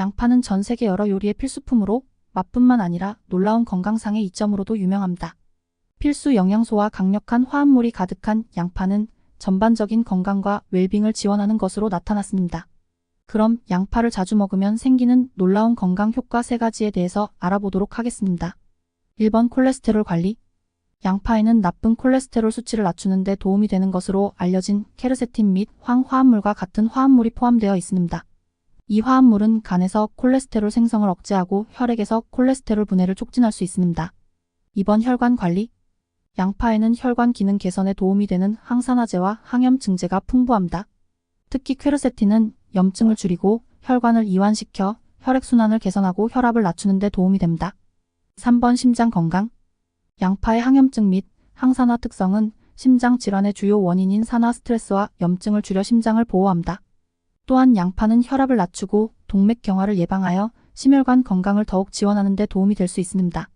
양파는 전 세계 여러 요리의 필수품으로 맛뿐만 아니라 놀라운 건강상의 이점으로도 유명합니다. 필수 영양소와 강력한 화합물이 가득한 양파는 전반적인 건강과 웰빙을 지원하는 것으로 나타났습니다. 그럼 양파를 자주 먹으면 생기는 놀라운 건강 효과 세 가지에 대해서 알아보도록 하겠습니다. 1번 콜레스테롤 관리. 양파에는 나쁜 콜레스테롤 수치를 낮추는 데 도움이 되는 것으로 알려진 케르세틴 및 황화합물과 같은 화합물이 포함되어 있습니다. 이 화합물은 간에서 콜레스테롤 생성을 억제하고 혈액에서 콜레스테롤 분해를 촉진할 수 있습니다. 2번 혈관 관리. 양파에는 혈관 기능 개선에 도움이 되는 항산화제와 항염 증제가 풍부합니다. 특히 퀘르세틴은 염증을 줄이고 혈관을 이완시켜 혈액순환을 개선하고 혈압을 낮추는 데 도움이 됩니다. 3번 심장 건강. 양파의 항염증 및 항산화 특성은 심장 질환의 주요 원인인 산화 스트레스와 염증을 줄여 심장을 보호합니다. 또한 양파는 혈압을 낮추고 동맥 경화를 예방하여 심혈관 건강을 더욱 지원하는 데 도움이 될 수 있습니다.